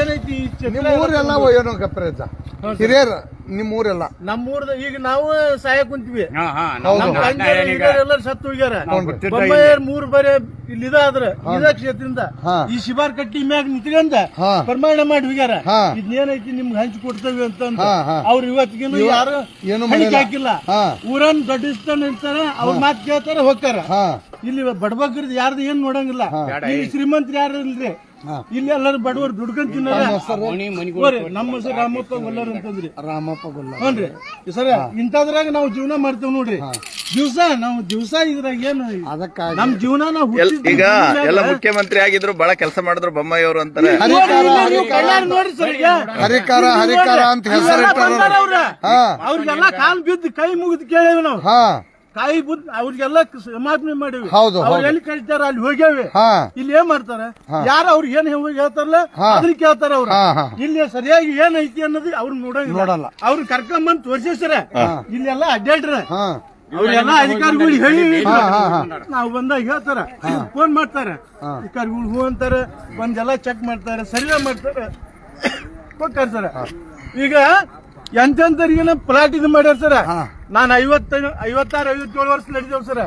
ಏನೈತಿ ಈ ಚಕ್ರ ನಿಮ್ಮ ಊರೆಲ್ಲ ಏನೋ ಗಪ್ರೇಜ ಹಿರಿಯರ್. ನಿಮ್ಮ ಊರೆಲ್ಲ ನಮ್ಮೂರ್ದ ಈಗ ನಾವು ಸಹಾಯ ಕುಂತೀವಿ. ಎಲ್ಲರೂ ಸತ್ತು ಹೋಗ್ಯಾರ. ಬೊಮ್ಮಾಯರ್ ಮೂರ್ ಬರೆ ಇಲ್ಲಿ ಇದಾದ್ರ ಇದ ಕ್ಷೇತ್ರದಿಂದ ಈ ಶಿಬಾರ್ ಕಟ್ಟಿ ಮ್ಯಾಗ ನಿಂತ್ಕೊಂಡ. ಪ್ರಮಾಣ ಮಾಡಿ ಹೋಗ್ಯಾರ. ಇದೇನೈತಿ ನಿಮ್ಗೆ ಹಂಚಿ ಕೊಡ್ತೇವೆ ಅಂತ ಅವ್ರ ಇವತ್ತಿಗಿನ್ನು ಯಾರು ಏನು. ಹಾಕಿಲ್ಲ. ಊರನ್ ದೊಡ್ಡ ಇರ್ತಾರ ಅವ್ರ ಮಾತು ಕೇಳ್ತಾರ ಹೋಗ್ತಾರ. ಇಲ್ಲಿ ಬಡಬಗ್ರದ್ ಯಾರ್ದು ಏನ್ ನೋಡಂಗಿಲ್ಲ. ಶ್ರೀಮಂತ ಶ್ರೀಮಂತರು ಯಾರು ಇಲ್ರಿ. ಇಲ್ಲಿ ಎಲ್ಲರೂ ಬಡವರು ದುಡ್ಕೊಂಡ್ ತಿನ್ನಾರ ನಮ್ಮ ಹೆಸರು ರಾಮಪ್ಪ ಗೊಲ್ಲರ್ ಅಂತಂದ್ರಿ. ರಾಮಪ್ಪ ಗೊಲ್ಲ ಹ್ಞೂನ್ರಿ ಸರ ಇಂಥದ್ರಾಗ ನಾವು ಜೀವನ ಮಾಡ್ತೇವ್ ನೋಡ್ರಿ. ದಿವ್ಸ ನಾವು ದಿವ್ಸ ಇದ್ರಾಗ ಏನು ಅದಕ್ಕಾಗಿ ನಮ್ ಜೀವನ ನಾವು ಈಗ ಎಲ್ಲ ಮುಖ್ಯಮಂತ್ರಿ ಆಗಿದ್ರು ಬಹಳ ಕೆಲಸ ಮಾಡಿದ್ರು ಬೊಮ್ಮಾಯಿ ಅವರು ಅಂತಾರೆ ನೀವು ಕಣ್ಣಾರೆ ನೋಡ್ರಿ ಸರ್ ಈಗ. ಹರಿಕಾರ ಹರಿಕಾರ ಅಂತ ಹೆಸರು ಹಾ. ಅವ್ರಿಗೆಲ್ಲ ಕಾಲ್ ಬಿದ್ದು ಕೈ ಮುಗಿದು ಕೇಳೇವಿ ನಾವು. ಹಾ ಕೈ ಬುದ್ ಅವ್ರಿಗೆಲ್ಲ ಸಮಾಧಾನ ಮಾಡಿವಿ. ಹೌದು, ಅವ್ರು ಹೌದು. ಎಲ್ಲಿ ಕಳಿತಾರ ಅಲ್ಲಿ ಹೋಗ್ಯಾವೆ. ಹಾ. ಇಲ್ಲಿ ಏನ್ ಮಾಡ್ತಾರೆ? ಯಾರು ಅವ್ರಿಗೆ ಏನ್ ಹೇಳ್ತಾರಲ್ಲ ಅದ್ರಿಗೆ ಕೇಳ್ತಾರೆ ಅವ್ರು. ಹಾ, ಹಾ. ಇಲ್ಲಿ ಸರಿಯಾಗಿ ಏನ್ ಐತಿ ಅನ್ನೋದು ಅವ್ರು ನೋಡಂಗಿಲ್ಲ. ನೋಡಲ್ಲ. ಅವ್ರು ಬಂದು ತೋರ್ಸಿಸ್ತಾರ ಇಲ್ಲೆಲ್ಲ ಅಡ್ಡಾಡ್ರ. ಹಾ. ಅವ್ರೆಲ್ಲ ಅಧಿಕಾರಿಗಳು ಹೇಳಿ. ನಾವು ಬಂದಾಗ ಹೇಳ್ತಾರ. ಫೋನ್ ಮಾಡ್ತಾರೆ. ಅಧಿಕಾರಿಗಳು ಹೂ ಅಂತಾರೆ ಬಂದೆಲ್ಲ ಚೆಕ್ ಮಾಡ್ತಾರೆ ಸರ್ವೆ ಮಾಡ್ತಾರೆ. ಸರ. ಈಗ ಎಂತೆಂತರಿಗಿನ ಪ್ಲಾಟ್ ಇದು ಮಾಡ್ಯಾರ ಸರ್. ನಾನು ಐವತ್ತ ಐವತ್ತಾರು ಐವತ್ತೇಳು ವರ್ಷ ನಡೆದೇವ್ ಸರ್.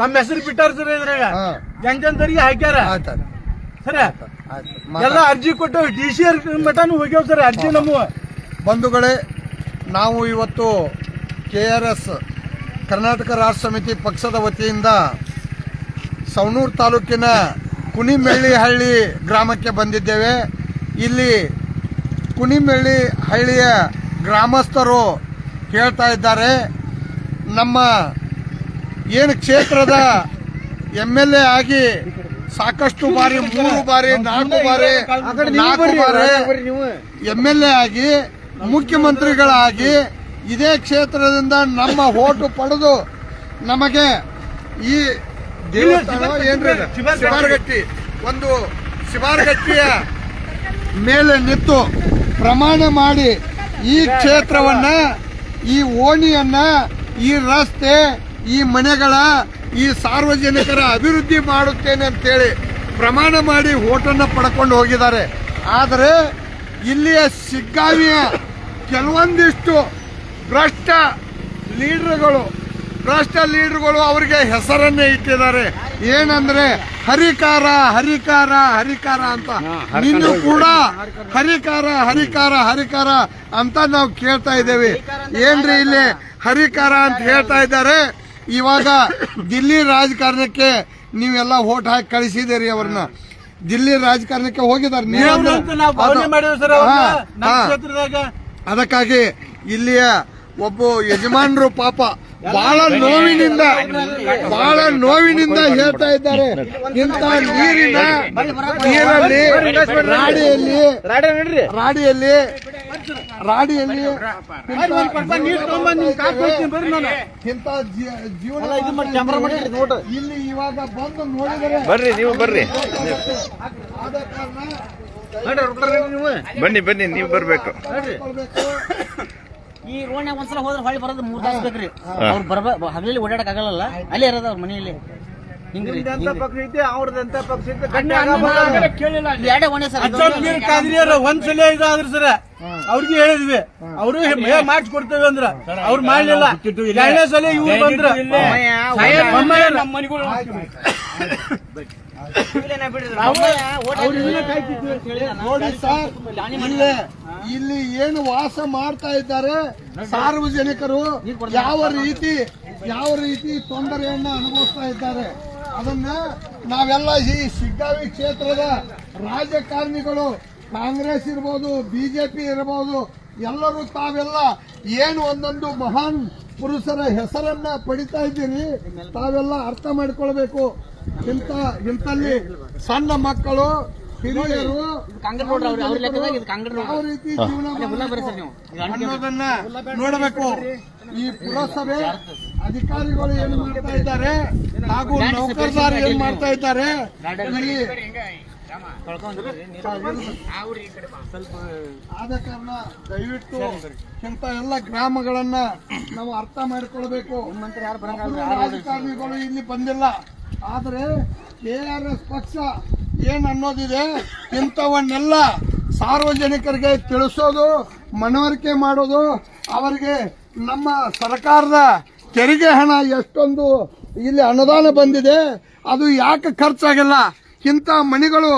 ನಮ್ಮ ಹೆಸರು ಬಿಟ್ಟಾರ ಸರ್ ಇದ್ರಾಗ. ಎಂತೆಂತರಿಗೆ ಹಾಕ್ಯಾರ? ಸರ ಎಲ್ಲ ಅರ್ಜಿ ಕೊಟ್ಟು ಡಿ ಸಿ ಆರ್ ಮಠನು ಹೋಗ್ಯಾವ ಸರ್ ಅರ್ಜಿ ನಮ್ಮ. ಬಂಧುಗಳೇ ನಾವು ಇವತ್ತು ಕೆ ಆರ್ ಎಸ್ ಕರ್ನಾಟಕ ರಾಷ್ಟ್ರ ಸಮಿತಿ ಪಕ್ಷದ ವತಿಯಿಂದ ಸವಣೂರು ತಾಲೂಕಿನ ಕುನಿಮೆಳ್ಳಿಹಳ್ಳಿ ಗ್ರಾಮಕ್ಕೆ ಬಂದಿದ್ದೇವೆ. ಇಲ್ಲಿ ಕುಣಿಮೆಳ್ಳಿ ಹಳ್ಳಿಯ ಗ್ರಾಮಸ್ಥರು ಹೇಳ್ತಾ ಇದ್ದಾರೆ ನಮ್ಮ ಏನು ಕ್ಷೇತ್ರದ ಎಂ ಎಲ್ ಎ ಆಗಿ ಸಾಕಷ್ಟು ಬಾರಿ ಮೂರು ಬಾರಿ ನಾಲ್ಕು ಬಾರಿ ನಾಲ್ಕು ಬಾರಿ ಎಂ ಎಲ್ ಎ ಆಗಿ ಮುಖ್ಯಮಂತ್ರಿಗಳಾಗಿ ಇದೇ ಕ್ಷೇತ್ರದಿಂದ ನಮ್ಮ ಓಟು ಪಡೆದು ನಮಗೆ ಈ ದೇವಸ್ಥಾನ ಏನ್ರಿ ಇದು? ಶಿವಾರಗಟ್ಟಿ ಒಂದು ಶಿವಾರಗಟ್ಟಿಯ ಮೇಲೆ ನಿಂತು ಪ್ರಮಾಣ ಮಾಡಿ ಈ ಕ್ಷೇತ್ರವನ್ನ, ಈ ಓಣಿಯನ್ನ, ಈ ರಸ್ತೆ, ಈ ಮನೆಗಳ, ಈ ಸಾರ್ವಜನಿಕರ ಅಭಿವೃದ್ಧಿ ಮಾಡುತ್ತೇನೆ ಅಂತೇಳಿ ಪ್ರಮಾಣ ಮಾಡಿ ಓಟನ್ನು ಪಡ್ಕೊಂಡು ಹೋಗಿದ್ದಾರೆ. ಆದರೆ ಇಲ್ಲಿಯ ಸಿಗ್ಗಾವಿಯ ಕೆಲವೊಂದಿಷ್ಟು ಭ್ರಷ್ಟ ಲೀಡರ್ಗಳು ಭ್ರಷ್ಟ ಲೀಡರ್ಗಳು ಅವರಿಗೆ ಹೆಸರನ್ನೇ ಇಟ್ಟಿದ್ದಾರೆ. ಏನಂದ್ರೆ ಹರಿಕಾರ ಹರಿಕಾರ ಹರಿಕಾರ ಅಂತ. ನಿನ್ನೂ ಕೂಡ ಹರಿಕಾರ ಹರಿಕಾರ ಹರಿಕಾರ ಅಂತ ನಾವು ಕೇಳ್ತಾ ಇದ್ದೇವೆ. ಏನ್ರಿ ಇಲ್ಲಿ ಹರಿಕಾರ ಅಂತ ಹೇಳ್ತಾ ಇದ್ದಾರೆ? ಇವಾಗ ದಿಲ್ಲಿ ರಾಜಕಾರಣಕ್ಕೆ ನೀವೆಲ್ಲ ಓಟ್ ಹಾಕಿ ಕಳಿಸಿದಿರಿ ಅವ್ರನ್ನ. ದಿಲ್ಲಿ ರಾಜಕಾರಣಕ್ಕೆ ಹೋಗಿದ್ದಾರೆ. ಅದಕ್ಕಾಗಿ ಇಲ್ಲಿಯ ಒಬ್ಬ ಯಜಮಾನರು ಪಾಪ ಬಹಳ ನೋವಿನಿಂದ ಬಹಳ ನೋವಿನಿಂದ ಹೇಳ್ತಾ ಇದ್ದಾರೆ. ಇಂತ ನೀರಿನ ನೀರಲ್ಲಿ ರಾಡಿಯಲ್ಲಿ ರಾಡಿಯಲ್ಲಿ ರಾಡಿಯಲ್ಲಿ ಇಂತ ಜೀವನ ಇಲ್ಲಿ ಇವಾಗ ಬಂದು ನೋಡಿದರೆ ಬರ್ರಿ ನೀವು ಬರ್ರಿ. ಆದ ಕಾರಣ ಬನ್ನಿ ಬನ್ನಿ ನೀವು. ಬರ್ಬೇಕು. ಈ ರೋಣ್ಯಾಗ ಒಂದ್ಸಲ ಹೋದ್ರೆ ಹೊಳ್ಳಿ ಬರೋದು ಮೂರ್ ತಾಸು ಬೇಕ್ರಿ. ಅವ್ರು ಬರ್ಬ ಹಗಲಿ ಓಡಾಡಕ್ ಆಗಲ್ಲ ಅಲ್ಲೇ ಇರೋದು ಅವ್ರ ಮನೆಯಲ್ಲಿ. ಹಿಂಗ್ರಿ ಒಂದ್ಸಲ ಇದಾದ್ರು ಸರ. ಅವ್ರಿಗೆ ಹೇಳಿದ್ವಿ. ಅವರು ಮಾಡಿಸ್ಕೊಡ್ತೇವೆ ಅಂದ್ರ. ಅವ್ರು ಮಾಡ್ಲಿಲ್ಲ. ಎರಡನೇ ಸಲ ಇವ್ರು ಬಂದ್ರ. ಇಲ್ಲಿ ಏನು ವಾಸ ಮಾಡ್ತಾ ಇದ್ದಾರೆ? ಸಾರ್ವಜನಿಕರು ಯಾವ ರೀತಿ ಯಾವ ರೀತಿ ತೊಂದರೆಯನ್ನ ಅನುಭವಿಸ್ತಾ ಇದ್ದಾರೆ? ಅದನ್ನ ನಾವೆಲ್ಲ ಈ ಶಿಗ್ಗಾವಿ ಕ್ಷೇತ್ರದ ರಾಜಕಾರಣಿಗಳು, ಕಾಂಗ್ರೆಸ್ ಇರ್ಬೋದು, ಬಿಜೆಪಿ ಇರ್ಬೋದು, ಎಲ್ಲರೂ ತಾವೆಲ್ಲ ಏನು ಒಂದೊಂದು ಮಹಾನ್ ಪುರುಷರ ಹೆಸರನ್ನ ಪಡಿತಾ ಇದ್ದೀರಿ, ತಾವೆಲ್ಲ ಅರ್ಥ ಮಾಡ್ಕೊಳ್ಬೇಕು. ಇಂಥ ಇಂತಲ್ಲಿ ಸಣ್ಣ ಮಕ್ಕಳು ಹಿರಿಯರು ಯಾವ ರೀತಿ ಜೀವನ ನೋಡಬೇಕು. ಈ ಪುರಸಭೆ ಅಧಿಕಾರಿಗಳು ಏನ್ ಮಾಡ್ತಾ ಇದ್ದಾರೆ? ಹಾಗೂ ನೌಕರದಾರ ಏನ್ ಮಾಡ್ತಾ ಇದ್ದಾರೆ? ಆದ ಕಾರಣ ದಯವಿಟ್ಟು ಇಂತ ಎಲ್ಲ ಗ್ರಾಮಗಳನ್ನ ನಾವು ಅರ್ಥ ಮಾಡಿಕೊಳ್ಬೇಕು. ಅಧಿಕಾರಿಗಳು ಇಲ್ಲಿ ಬಂದಿಲ್ಲ. ಆದ್ರೆ ಕೆ ಆರ್ ಎಸ್ ಪಕ್ಷ ಏನ್ ಅನ್ನೋದಿದೆ ಇಂಥವನ್ನೆಲ್ಲ ಸಾರ್ವಜನಿಕರಿಗೆ ತಿಳಿಸೋದು, ಮನವರಿಕೆ ಮಾಡೋದು, ಅವರಿಗೆ ನಮ್ಮ ಸರ್ಕಾರದ ತೆರಿಗೆ ಹಣ ಎಷ್ಟೊಂದು ಇಲ್ಲಿ ಅನುದಾನ ಬಂದಿದೆ, ಅದು ಯಾಕೆ ಖರ್ಚಾಗಿಲ್ಲ? ಇಂಥ ಮಣಿಗಳು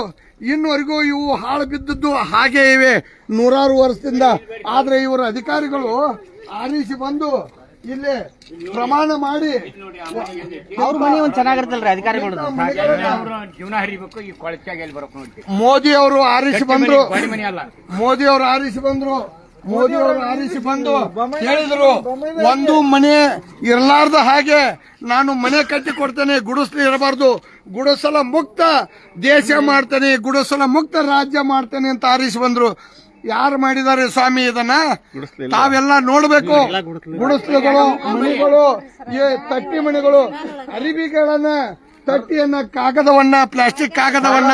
ಇನ್ನುವರೆಗೂ ಇವು ಹಾಳು ಬಿದ್ದದ್ದು ಹಾಗೆ ಇವೆ ನೂರಾರು ವರ್ಷದಿಂದ. ಆದರೆ ಇವರ ಅಧಿಕಾರಿಗಳು ಆರಿಸಿ ಬಂದು ಇಲ್ಲಿ ಪ್ರಮಾಣ ಮಾಡಿ. ಅವ್ರ ಮನೆ ಒಂದು ಚೆನ್ನಾಗಿರ್ತಲ್ರಿ ಅಧಿಕಾರಿಗಳು. ಜೀವನ ಹರಿಬೇಕು ಈ ಕೊಳಚಾಗಿ ಎಲ್ಲಿ ಬರಕ್ ನೋಡಿ ಮೋದಿ ಅವರು ಆರಿಸಿ ಬಂದ್ರು. ಮೋದಿ ಅವರು ಆರಿಸಿ ಬಂದ್ರು. ಮೋದಿ ಅವರು ಆರಿಸಿ ಬಂದು ಹೇಳಿದ್ರು ಒಂದು ಮನೆ ಇರಲಾರ್ದ ಹಾಗೆ ನಾನು ಮನೆ ಕಟ್ಟಿ ಕೊಡ್ತೇನೆ ಗುಡಿಸ್ಲಿ ಇರಬಾರ್ದು. ಗುಡಿಸಲ ಮುಕ್ತ ದೇಶ ಮಾಡ್ತೇನೆ ಗುಡಿಸಲ ಮುಕ್ತ ರಾಜ್ಯ ಮಾಡ್ತೇನೆ ಅಂತ ಆರಿಸಿ ಬಂದ್ರು. ಯಾರು ಮಾಡಿದ್ದಾರೆ ಸ್ವಾಮಿ ಇದನ್ನ. ತಾವೆಲ್ಲ ನೋಡ್ಬೇಕು. ಗುಡಿಸ್ಲುಗಳು ಮಣಿಗಳು ತಟ್ಟಿ ಮಣಿಗಳು ಅರಿಬಿಗಳನ್ನ ತಟ್ಟಿಯನ್ನ ಕಾಗದವನ್ನ ಪ್ಲಾಸ್ಟಿಕ್ ಕಾಗದವನ್ನ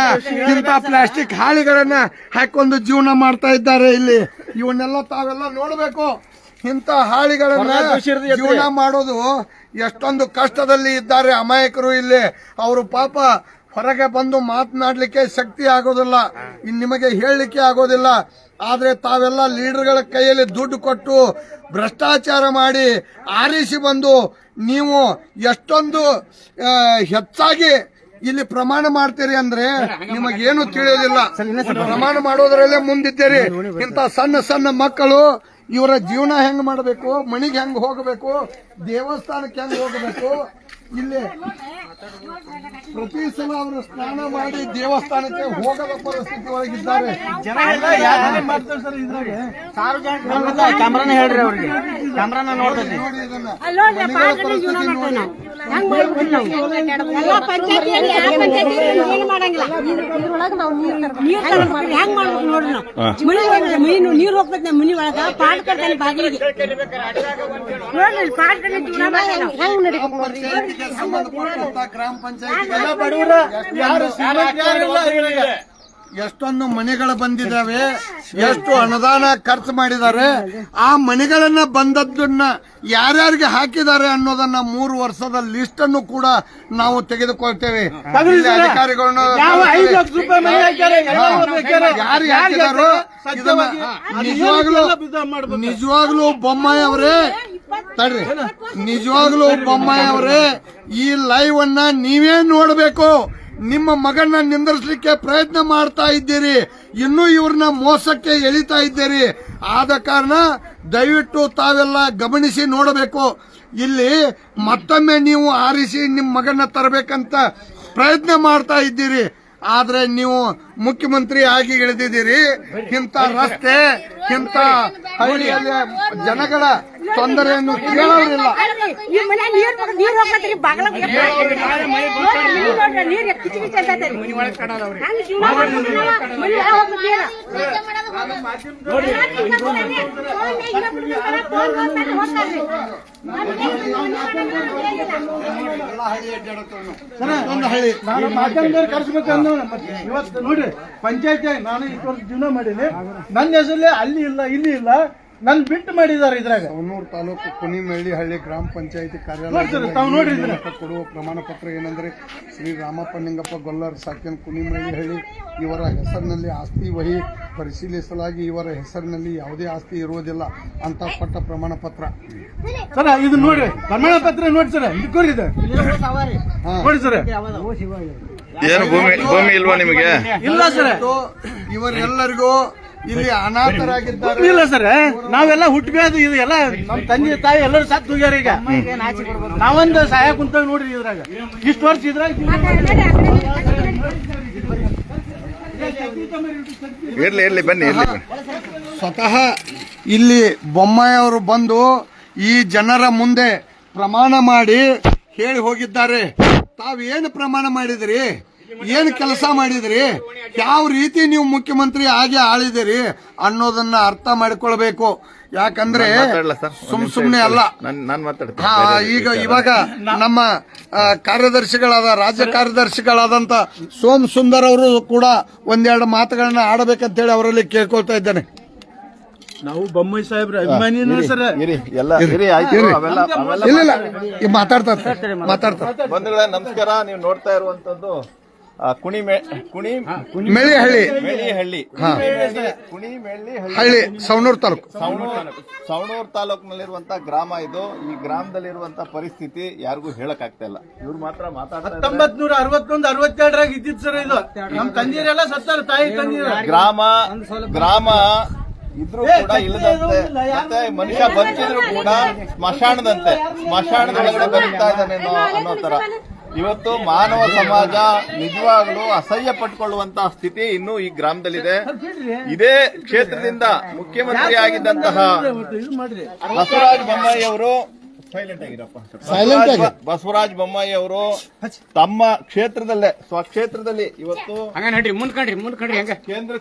ಇಂಥ ಪ್ಲಾಸ್ಟಿಕ್ ಹಾಳಿಗಳನ್ನ ಹಾಕೊಂಡು ಜೀವನ ಮಾಡ್ತಾ ಇದ್ದಾರೆ ಇಲ್ಲಿ. ಇವನ್ನೆಲ್ಲ ತಾವೆಲ್ಲ ನೋಡ್ಬೇಕು. ಇಂಥ ಹಾಳಿಗಳನ್ನ ಜೀವನ ಮಾಡೋದು ಎಷ್ಟೊಂದು ಕಷ್ಟದಲ್ಲಿ ಇದ್ದಾರೆ ಅಮಾಯಕರು ಇಲ್ಲಿ. ಅವರು ಪಾಪ ಹೊರಗೆ ಬಂದು ಮಾತನಾಡ್ಲಿಕ್ಕೆ ಶಕ್ತಿ ಆಗೋದಿಲ್ಲ. ಇನ್ ನಿಮಗೆ ಹೇಳಲಿಕ್ಕೆ ಆಗೋದಿಲ್ಲ. ಆದ್ರೆ ತಾವೆಲ್ಲ ಲೀಡರ್ಗಳ ಕೈಯಲ್ಲಿ ದುಡ್ಡು ಕೊಟ್ಟು ಭ್ರಷ್ಟಾಚಾರ ಮಾಡಿ ಆರಿಸಿ ಬಂದು ನೀವು ಎಷ್ಟೊಂದು ಹೆಚ್ಚಾಗಿ ಇಲ್ಲಿ ಪ್ರಮಾಣ ಮಾಡ್ತೀರಿ ಅಂದ್ರೆ ನಿಮಗೇನು ತಿಳಿಯೋದಿಲ್ಲ. ಪ್ರಮಾಣ ಮಾಡೋದ್ರಲ್ಲೇ ಮುಂದಿದ್ದೀರಿ. ಇಂಥ ಸಣ್ಣ ಸಣ್ಣ ಮಕ್ಕಳು ಇವರ ಜೀವನ ಹೆಂಗ್ ಮಾಡಬೇಕು ಮಣಿಗೆ ಹೆಂಗ್ ಹೋಗಬೇಕು ದೇವಸ್ಥಾನಕ್ಕೆ ಹೆಂಗ್ ಹೋಗಬೇಕು ಇಲ್ಲಿ ಪ್ರತಿ ಸಲ ಅವರು ಸ್ನಾನ ಮಾಡಿ ದೇವಸ್ಥಾನಕ್ಕೆ ಹೋಗದ ಪರಿಸ್ಥಿತಿ ಒಳಗಿದ್ದಾರೆ. ಕ್ಯಾಮ್ರಾನ ಹೇಳ್ರಿ ಅವ್ರಿಗೆ. ಕ್ಯಾಮ್ರಾನ ನೋಡ್ತೈತಿ ನೋಡಿ ಮನಿ ನೀರು ಹೋಗ್ತೈತೆ ನಮ್ಮ ಮನಿ ಒಳಗ. ಪಾಡ್ ಕಟ್ತಾನೆ ಬಾಗಿಲಿಗೆ. ನೋಡ್ರಿ ಪಾಡ್ ಕಟ್ಟಿ ಹೆಂಗ್ ನಡಿಬೇಕು ಪಂಚಾಯತಿಗೆ ಸಂಬಂಧಪಟ್ಟಂತ ಗ್ರಾಮ ಪಂಚಾಯತ್. ಎಷ್ಟೊಂದು ಮನೆಗಳು ಬಂದಿದಾವೆ ಎಷ್ಟು ಅನುದಾನ ಖರ್ಚು ಮಾಡಿದ್ದಾರೆ ಆ ಮನೆಗಳನ್ನ ಬಂದದ್ದನ್ನ ಯಾರ್ಯಾರಿಗೆ ಹಾಕಿದ್ದಾರೆ ಅನ್ನೋದನ್ನ ಮೂರು ವರ್ಷದ ಲಿಸ್ಟ್ ಅನ್ನು ಕೂಡ ನಾವು ತೆಗೆದುಕೊಳ್ತೇವೆ ಅಧಿಕಾರಿಗಳನ್ನ ಯಾರು ಹಾಕಿದಾರೋ ನಿಜವಾಗ್ಲೂ. ನಿಜವಾಗ್ಲೂ ಬೊಮ್ಮಾಯಿ ಅವರೇ ತಡ್ರಿ. ನಿಜವಾಗ್ಲೂ ಬೊಮ್ಮಾಯಿ ಅವರೇ ಈ ಲೈವ್ ಅನ್ನ ನೀವೇ ನೋಡಬೇಕು. ನಿಮ್ಮ ಮಗನ್ನ ನಿಂದ್ರಸ್ಲಿಕ್ಕೆ ಪ್ರಯತ್ನ ಮಾಡ್ತಾ ಇದ್ದೀರಿ. ಇನ್ನೂ ಇವ್ರನ್ನ ಮೋಸಕ್ಕೆ ಎಳಿತಾ ಇದ್ದೀರಿ. ಆದ ಕಾರಣ ದಯವಿಟ್ಟು ತಾವೆಲ್ಲ ಗಮನಿಸಿ ನೋಡಬೇಕು. ಇಲ್ಲಿ ಮತ್ತೊಮ್ಮೆ ನೀವು ಆರಿಸಿ ನಿಮ್ಮ ಮಗನ್ನ ತರಬೇಕಂತ ಪ್ರಯತ್ನ ಮಾಡ್ತಾ ಇದ್ದೀರಿ. ಆದ್ರೆ ನೀವು ಮುಖ್ಯಮಂತ್ರಿ ಆಗಿ ಇಳಿದಿದ್ದೀರಿ. ಇಂಥ ರಸ್ತೆ ಇಂಥ ಹಳ್ಳಿಯಲ್ಲಿ ಜನಗಳ ತೊಂದರೆಯನ್ನು ಕೇಳೋದಿಲ್ಲ ಒಂದು ಹಳ್ಳಿ. ನಾನು ಮಾಧ್ಯಮದವ್ರು ಕರ್ಸ್ಬೇಕು ಅಂದ ಇವತ್ತು ನೋಡ್ರಿ ಪಂಚಾಯತ್ ನಾನು ಇಷ್ಟೊಂದು ಜೀವನ ಮಾಡೀನಿ ನನ್ನ ಹೆಸರಲ್ಲೇ ಅಲ್ಲಿ ಇಲ್ಲ ಇಲ್ಲಿ ಇಲ್ಲ. ನನ್ ಬಿಟ್ಟು ಮಾಡಿದ್ದಾರೆ ಇದ್ರಾಗ. ಸವಣೂರು ತಾಲೂಕು ಕುನಿಮಳ್ಳಿ ಹಳ್ಳಿ ಗ್ರಾಮ ಪಂಚಾಯತಿ ನೋಡಿ ಸರ್, ತಾವು ನೋಡ್ರಿ ಇದನ್ನ. ಕಾರ್ಯಾಲಯ ಕೊಡುವ ಪ್ರಮಾಣ ಪತ್ರ ಏನಂದ್ರೆ ಶ್ರೀ ರಾಮಪ್ಪ ನಿಂಗಪ್ಪ ಗೊಲ್ಲರ್ ಸಾಕ್ಯನ್ ಕುನಿಮಳ್ಳಿ ಹಳ್ಳಿ. ಇವರ ಹೆಸರಿನಲ್ಲಿ ಆಸ್ತಿ ವಹಿ ಪರಿಶೀಲಿಸಲಾಗಿ ಇವರ ಹೆಸರಿನಲ್ಲಿ ಯಾವುದೇ ಆಸ್ತಿ ಇರುವುದಿಲ್ಲ ಅಂತ ಕೊಟ್ಟ ಪ್ರಮಾಣ ಪತ್ರ. ಸರ ಇದು ನೋಡ್ರಿ ಪ್ರಮಾಣ ಪತ್ರ ನೋಡಿ ಸರ್ ಇದು ಹಾ. ನೋಡಿ ಸರ್. ಏನು ಭೂಮಿ ಭೂಮಿ ಇಲ್ವಾ ನಿಮಗೆ? ಇಲ್ಲ ಸರ್. ಇವರೆಲ್ಲರಿಗೂ ಇಲ್ಲಿ ಅನಾಥರಾಗಿದ್ದಾರೆ. ಇಲ್ಲ ಸರ್ ನಾವೆಲ್ಲ ಹುಟ್ಟಬೇಕು ಇದು ಎಲ್ಲ ನಮ್ಮ ತಂದೆ ತಾಯಿ ಎಲ್ಲರೂ ಸತ್ತು ಹೋಗ್ಯಾರ ಈಗ. ನಾವೊಂದು ಸಹಾಯ ಕುಂತ ನೋಡ್ರಿ ಇದ್ರಾಗ. ಇಷ್ಟು ವರ್ಷ ಇದ್ರಾಗ ಇರ್ಲಿ ಇರ್ಲಿ ಬನ್ನಿ ಇರ್ಲಿ ಸ್ವತಃ ಇಲ್ಲಿ ಬೊಮ್ಮಾಯಿಯವರು ಬಂದು ಈ ಜನರ ಮುಂದೆ ಪ್ರಮಾಣ ಮಾಡಿ ಹೇಳಿ ಹೋಗಿದ್ದಾರೆ. ತಾವು ಏನು ಪ್ರಮಾಣ ಮಾಡಿದ್ರಿ? ಏನು ಕೆಲಸ ಮಾಡಿದ್ರಿ? ಯಾವ ರೀತಿ ನೀವು ಮುಖ್ಯಮಂತ್ರಿ ಆಗಿ ಆಳಿದಿರಿ ಅನ್ನೋದನ್ನ ಅರ್ಥ ಮಾಡಿಕೊಳ್ಬೇಕು. ಯಾಕಂದ್ರೆ ಸುಮ್ ಸುಮ್ನೆ ಅಲ್ಲ. ನಾನು ನಾನು ಹಾ ಈಗ ಇವಾಗ ನಮ್ಮ ಕಾರ್ಯದರ್ಶಿಗಳಾದ ರಾಜ್ಯ ಕಾರ್ಯದರ್ಶಿಗಳಾದಂತ ಸೋಮ್ ಸುಂದರ್ ಅವರು ಕೂಡ ಒಂದೆರಡು ಮಾತುಗಳನ್ನ ಆಡಬೇಕಂತೇಳಿ ಅವರಲ್ಲಿ ಕೇಳ್ಕೊಳ್ತಾ ಇದ್ದೇನೆ. ನಾವು ಬೊಮ್ಮಾಯಿ ಸಾಹೇಬ್ರ ಸರ್? ಇಲ್ಲ ಮಾತಾಡ್ತಾರೆ. ಮಾತಾಡ್ತಾರೆ. ಬಂಧುಗಳೇ ನಮಸ್ಕಾರ ನೀವು ನೋಡ್ತಾ ಇರುವಂತದ್ದು ಕುಣಿ ಮೆ ಕುಣಿ ಮೆಳಿಹಳ್ಳಿ ಮೆಳಿ ಹಳ್ಳಿ ಕುಣಿ ಮೆಳಿ- ಕುಣಿ ಮೆಳ್ಳಿ ಹಳ್ಳಿ ಹಳ್ಳಿ ಸವಣೂರು ತಾಲೂಕು. ಸವಣೂರು ಸವಣೂರು ತಾಲೂಕಿನಲ್ಲಿರುವಂತ ಗ್ರಾಮ ಇದು. ಈ ಗ್ರಾಮದಲ್ಲಿರುವಂತ ಪರಿಸ್ಥಿತಿ ಯಾರಿಗೂ ಹೇಳಕ್ ಆಗ್ತಾ ಇಲ್ಲ. ಇವ್ರು ಮಾತ್ರ ಮಾತಾಡ್ತಾರೆ ಇದ್ದಾರೆ. ಹತ್ತೊಂಬತ್ ನೂರ ಅರವತ್ತೊಂದು ಅರವತ್ತೆರಡರಾಗ ಇದ್ದಿದ್ ಸರ್ ಇದು. ನಮ್ ತಂದಿರೆಲ್ಲ ಸತ್ತಾರ ತಾಯಿ ತಂದಿರ ಗ್ರಾಮ ಗ್ರಾಮ ಇದ್ರೂ ಕೂಡ ಇಲ್ಲದಂತೆ. ಮತ್ತೆ ಮನುಷ್ಯ ಬದುಕಿದ್ರು ಕೂಡ ಸ್ಮಶಾನದಂತೆ. ಸ್ಮಶಾನದ ಬದುಕ್ತಾ ಇದ್ದಾನೆ ಅನ್ನೋ ತರ ಇವತ್ತು ಮಾನವ ಸಮಾಜ ನಿಜವಾಗ್ಲೂ ಅಸಹ್ಯ ಪಟ್ಕೊಳ್ಳುವಂತಹ ಸ್ಥಿತಿ ಇನ್ನೂ ಈ ಗ್ರಾಮದಲ್ಲಿದೆ. ಇದೇ ಕ್ಷೇತ್ರದಿಂದ ಮುಖ್ಯಮಂತ್ರಿ ಆಗಿದ್ದಂತಹ ಬಸವರಾಜ ಬೊಮ್ಮಾಯಿ ಅವರು ಸೈಲೆಂಟ್ ಆಗಿರಪ್ಪ. Silent ಆಗಿ. ಬಸವರಾಜ ಬೊಮ್ಮಾಯಿ ಅವರು ತಮ್ಮ ಕ್ಷೇತ್ರದಲ್ಲೇ ಸ್ವಕ್ಷೇತ್ರದಲ್ಲಿ ಇವತ್ತು ಕೇಂದ್ರ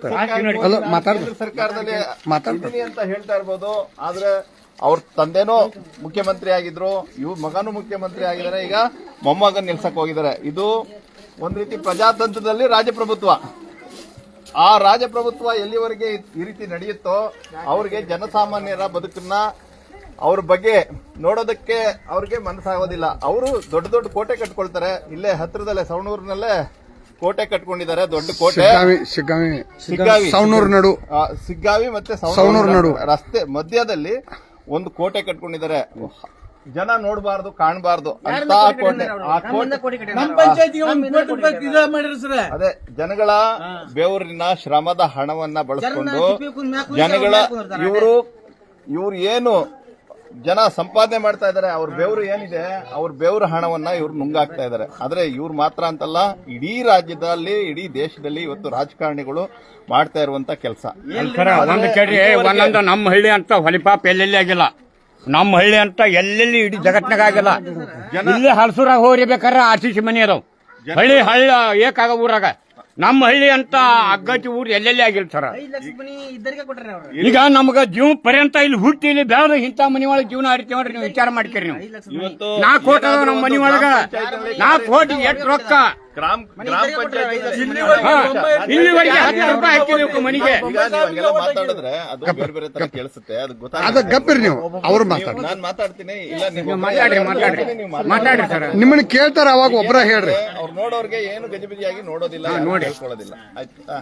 ಸರ್ಕಾರದಲ್ಲಿ ಮಾತಾಡ್ತೀನಿ ಅಂತ ಹೇಳ್ತಾ ಇರ್ಬೋದು ಆದ್ರೆ ಅವ್ರ ತಂದೆನೂ ಮುಖ್ಯಮಂತ್ರಿ ಆಗಿದ್ರು ಇವ್ ಮಗನೂ ಮುಖ್ಯಮಂತ್ರಿ ಆಗಿದ್ದಾರೆ. ಈಗ ಮೊಮ್ಮಗನ್ ನಿಲ್ಸಕ್ ಹೋಗಿದ್ದಾರೆ. ಇದು ಒಂದ್ ರೀತಿ ಪ್ರಜಾತಂತ್ರದಲ್ಲಿ ರಾಜಪ್ರಭುತ್ವ. ಆ ರಾಜಪ್ರಭುತ್ವ ಎಲ್ಲಿವರೆಗೆ ಈ ರೀತಿ ನಡೆಯುತ್ತೋ ಅವ್ರಿಗೆ ಜನಸಾಮಾನ್ಯರ ಬದುಕನ್ನ ಅವ್ರ ಬಗ್ಗೆ ನೋಡೋದಕ್ಕೆ ಅವ್ರಿಗೆ ಮನಸ್ಸಾಗೋದಿಲ್ಲ. ಅವರು ದೊಡ್ಡ ದೊಡ್ಡ ಕೋಟೆ ಕಟ್ಕೊಳ್ತಾರೆ. ಇಲ್ಲೇ ಹತ್ರದಲ್ಲೇ ಸವಣೂರಿನಲ್ಲೇ ಕೋಟೆ ಕಟ್ಕೊಂಡಿದ್ದಾರೆ. ದೊಡ್ಡ ಕೋಟೆ. ಸಿಗ್ಗಾವಿ ಸಿಗ್ಗಾವಿ ನಡು. ಸಿಗ್ಗಾವಿ ಮತ್ತೆ ಸವಣೂರು ನಡು. ರಸ್ತೆ ಮಧ್ಯದಲ್ಲಿ ಒಂದು ಕೋಟೆ ಕಟ್ಕೊಂಡಿದ್ದಾರೆ. ಜನ ನೋಡಬಾರ್ದು ಕಾಣಬಾರ್ದು ಅಂತ ಕೋಟೆ ಆ ಕೋಟೆ ಅದೇ ಜನಗಳ ಬೆವರಿನ ಶ್ರಮದ ಹಣವನ್ನ ಬಳಸ್ಕೊಂಡು ಜನಗಳ ಇವರು ಇವ್ರು ಏನು ಜನ ಸಂಪಾದನೆ ಮಾಡ್ತಾ ಇದ್ದಾರೆ ಅವ್ರ ಬೆವರು ಏನಿದೆ ಅವ್ರ ಬೆವರ ಹಣವನ್ನ ಇವ್ರು ನುಂಗಾಕ್ತಾ ಇದ್ದಾರೆ. ಆದ್ರೆ ಇವ್ರು ಮಾತ್ರ ಅಂತಲ್ಲ ಇಡೀ ರಾಜ್ಯದಲ್ಲಿ ಇಡೀ ದೇಶದಲ್ಲಿ ಇವತ್ತು ರಾಜಕಾರಣಿಗಳು ಮಾಡ್ತಾ ಇರುವಂತ ಕೆಲಸ. ಒಂದ್ ಒಂದೊಂದು ನಮ್ಮ ಹಳ್ಳಿ ಅಂತ ಹೊಲಿಪಾಪ ಎಲ್ಲೆಲ್ಲಿ ಆಗಿಲ್ಲ? ನಮ್ಮ ಹಳ್ಳಿ ಅಂತ ಎಲ್ಲೆಲ್ಲಿ ಇಡೀ ಜಗತ್ನಾಗ ಆಗಿಲ್ಲ? ಇಲ್ಲಿ ಹಲಸೂರಾಗ ಹೋಗ್ರಿ ಬೇಕಾದ್ರೆ ಆರ್ ಸಿ ಸಿ ಮನಿ ಅದಾವ ಹಳ್ಳಿ ಹಳ್ಳಿ ಏಕಾಗ ಊರಾಗ. ನಮ್ಮ ಹಳ್ಳಿ ಅಂತ ಅಗ್ಗತಿ ಊರು ಎಲ್ಲೆಲ್ಲಿ ಆಗಿರ್ತಾರ ಸರ? ಈಗ ನಮ್ಗ ಜೀವ ಪರ್ಯಂತ ಇಲ್ಲಿ ಹುಟ್ಟಿ ಇಲ್ಲಿ ಬೆಳೆದ ಇಂಥ ಮನಿ ಒಳಗೆ ಜೀವನ ಹರಿತೀವ್ರಿ ನೀವು ವಿಚಾರ ಮಾಡ್ಕೇರಿ ನೀವು. ಇವತ್ತು ನಾಲ್ಕು ಕೋಟಿ ನಮ್ಮ ಮನಿ ಒಳಗ. ನಾಲ್ಕು ಕೋಟಿ ಎಷ್ಟು ರೊಕ್ಕ? ಗ್ರಾಮ ಗ್ರಾಮ ಪಂಚಾಯತ್ ಹಾ, ಇಲ್ಲಿವರೆಗೆ ಹತ್ತು ರೂಪಾಯಿ ಹಾಕಿದ್ವಿ ಮನಿಗೆ. ಈಗ ನೀವು ಹಂಗೆಲ್ಲ ಮಾತಾಡಿದ್ರೆ ಅದು ಬೇರೆ ಬೇರೆ ತರ ಕೇಳಿಸುತ್ತೆ ಅದು ಅದ ಗೊತ್ತಾಗ ಗಪ್ಪಿರಿ ನೀವು ಅವ್ರು ಮಾತಾಡ್ರಿ. ನಾನ್ ಮಾತಾಡ್ತೀನಿ ಇಲ್ಲ ನೀವು ಮಾತಾಡ್ರಿ. ಮಾತಾಡ್ರಿ ನೀವು ಮಾತಾಡ್ರಿ. ಸರ್. ನಿಮ್ಮನ್ನ ಕೇಳ್ತಾರ ಅವಾಗ ಒಬ್ರ ಹೇಳ್ರಿ. ಅವ್ರು ನೋಡೋರ್ಗೆ ಏನು ಗಜಿಬಿಜಿಯಾಗಿ ನೋಡೋದಿಲ್ಲ ನೋಡಿ. ಹೇಳ್ಕೊಳ್ಳೋದಿಲ್ಲ ಆಯ್ತಾ